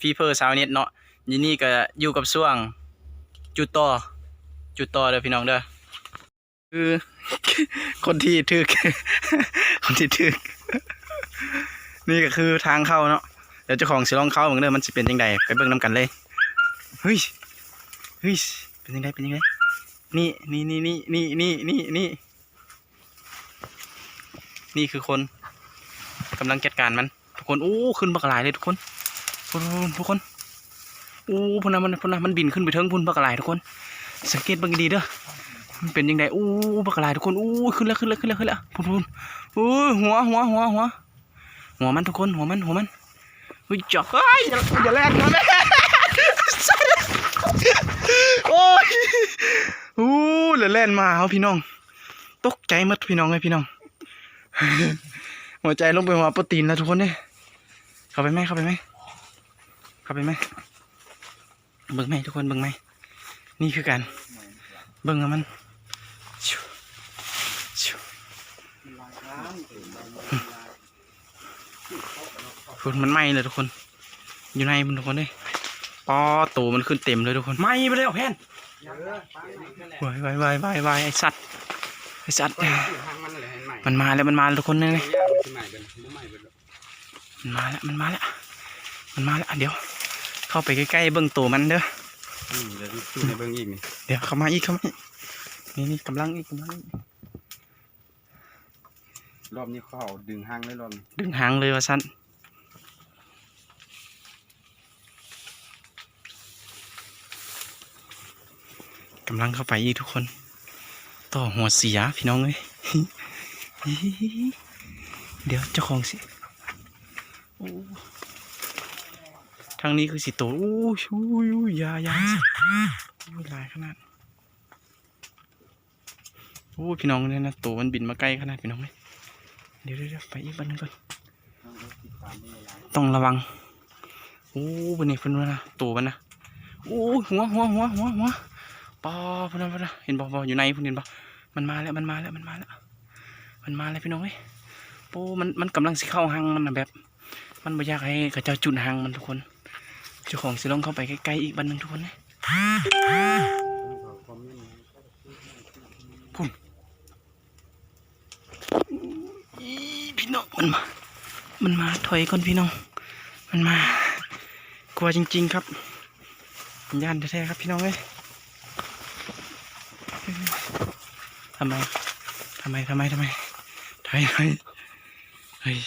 ฟีเพอร์สาวเน็ตเนาะยินนี่ก็อยู่กับช่วง จุดต่อ จุดต่อเด้อพี่น้องเด้อคือ คนที่ถึก คนที่ถึก นี่ก็คือทางเข้าเนาะเดี๋ยวเจ้าของสิลองเข้าเหมือนเดิมมันสิเป็นยังไงไปเบิ่งนํกันเลยเฮ้ยเฮ้ยเป็นยังไงเป็นยังไงนี่นี่นี่นี่นี่นี่นี่นี่นี่คือคนกำลังจัดการมันทุกคนโอ้ขึ้นบักหลายเลยทุกคน ทุกคนทุกคนโอ้พุ่นนะมันพุ่นนะมันบินขึ้นไปเทิงพุ่นบักหลทุกคน สังเกตบิ่งดีเด้อมันเป็นยังไงโอ้บักหลทุกคนโอ้ขึ้นแล้วขึ้นแล้วขึ้นแล้วขึ้นแล้วพุ่นพุ่นโอ้หัวหัวหัวหัวหัวมันทุกคนหัวมันหัวมันเฮ้ยจ่อเฮ้ยอย่าอย่าแลกนะแม่โอ้ยโอ้เหลือแล่นมาเอาพี่น้อง ตกใจหมดพี่น้องเลยพี่น้อง หัวใจลงไปหัวปตีนแล้วทุกคนเนี่ยเข้าไปไหมเข้าไปไหม เข้าไปไหมเบิ่งไหมทุกคนเบิ่งไหมนี่คือการเบิ่งอะมันชิวชิวคุณมันไหม้เลยทุกคน อยู่ในมันทุกคนเลยปอตูมันขึ้นเต็มเลยทุกคนไหม้ไปเลยแพนวายวายวายวายวายไอสัตว์ไอสัตว์มันมาแล้วมันมาแล้วทุกคนเลยมันมาแล้วมันมาแล้วมันมาแล้วเดี๋ยว เข้าไปใกล้ๆเบิ้งตัวมันเด้อเดี๋ยวดูในเบื้องอีกนี่เดี๋ยวเข้ามาอีกเข้ามาอีกนี่นี่กำลังอีกกำลังอีกรอบนี้เขาเอาดึงห้างเลยรอบนี้ดึงหางเลยว่าสั้นกำลังเข้าไปอีกทุกคน ต่อหัวเสียพี่น้องเอ้ยเดี๋ยวเจ้าของสิโอ้ ทางนี้คือสิโตโอ้ยโอ้ยโอ้ยอยายาโอ้ยลายขนาดโอ้พี่น้องเนี่ยนะตัวมันบินมาใกล้ขนาดพี่น้องเลยเดี๋ยวเดี๋ยวไปอีกบันนึงก่อนต้องระวังโอ้บนนี้เพิ่นว่านะตัวมันนะโอ้หัวหัวหัวหัวหัวปอเพิ่นนเพิ่นนเห็นบ่บ่อยู่ในเพิ่นเห็นบ่มันมาแล้วมันมาแล้วมันมาแล้วมันมาแล้วพี่น้องเอ้ยโอ้มันมันกำลังสิเข้าหางมันนะแบบ มันไม่อยากให้กระเจ้าจุดหางมันทุกคน เจ้าของสิลองเข้าไปใกล้ๆอีกบันหนึงทุกคนนะพุ่นพี่น้องมันมา มันมาถอยก่อนพี่น้อง มันมากลัวจริง ๆ ครับย่านแท้ๆครับพี่น้องเอ้ยทำไมทำไมทำไมทำไมถอยถอยเฮ้ย